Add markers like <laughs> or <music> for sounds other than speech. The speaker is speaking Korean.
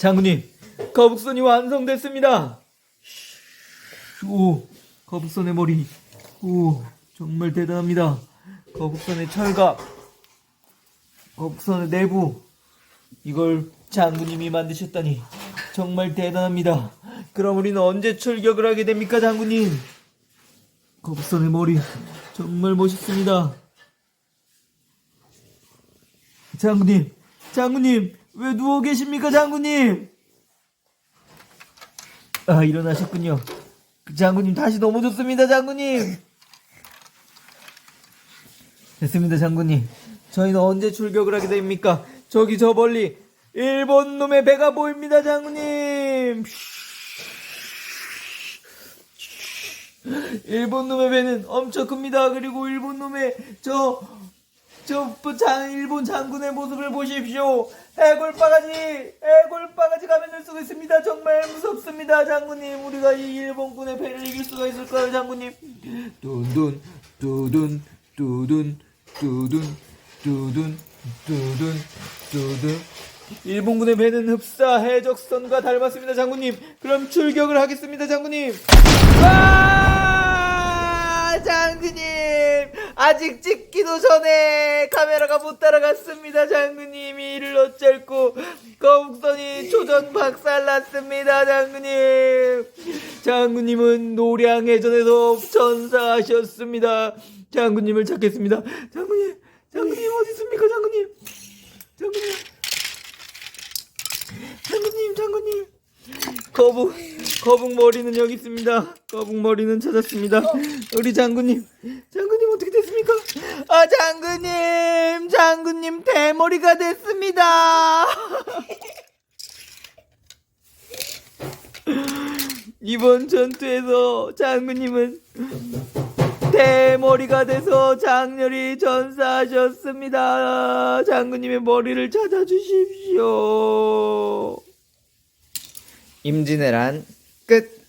장군님, 거북선이 완성됐습니다. 오, 거북선의 머리. 오, 정말 대단합니다. 거북선의 철갑. 거북선의 내부. 이걸 장군님이 만드셨다니 정말 대단합니다. 그럼 우리는 언제 출격을 하게 됩니까, 장군님? 거북선의 머리 정말 멋있습니다. 장군님, 장군님, 왜 누워 계십니까, 장군님? 아, 일어나셨군요. 그 장군님 다시 넘어졌습니다, 장군님. 됐습니다, 장군님. 저희는 언제 출격을 하게 됩니까? 저기 저 멀리 일본 놈의 배가 보입니다, 장군님. 일본 놈의 배는 엄청 큽니다. 그리고 일본 놈의 저, 저, 장, 일본 장군의 모습을 보십시오. 해골 바가지, 해골 바가지 가면을 쓰고 있습니다. 정말 무섭습니다, 장군님. 우리가 이 일본군의 배를 이길 수가 있을까요, 장군님? 둔둔, 두둔, 두둔, 두둔, 두둔, 두둔, 두둔. 일본군의 배는 흡사 해적선과 닮았습니다, 장군님. 그럼 출격을 하겠습니다, 장군님. 아, 아직 찍기도 전에 카메라가 못 따라갔습니다, 장군님. 이를 어쩔고 거북선이 초전 박살났습니다, 장군님. 장군님은 노량해전에서 전사하셨습니다. 장군님을 찾겠습니다. 장군님, 장군님 어디 있습니까, 장군님? 장군님. 장군님, 장군님. 거북, 거북 머리는 여기 있습니다. 거북 머리는 찾았습니다. 우리 장군님, 장군 됐습니까? 아, 장군님, 장군님 대머리가 됐습니다. <laughs> 이번 전투에서 장군님은 대머리가 돼서 장렬히 전사하셨습니다. 장군님의 머리를 찾아주십시오. 임진왜란 끝.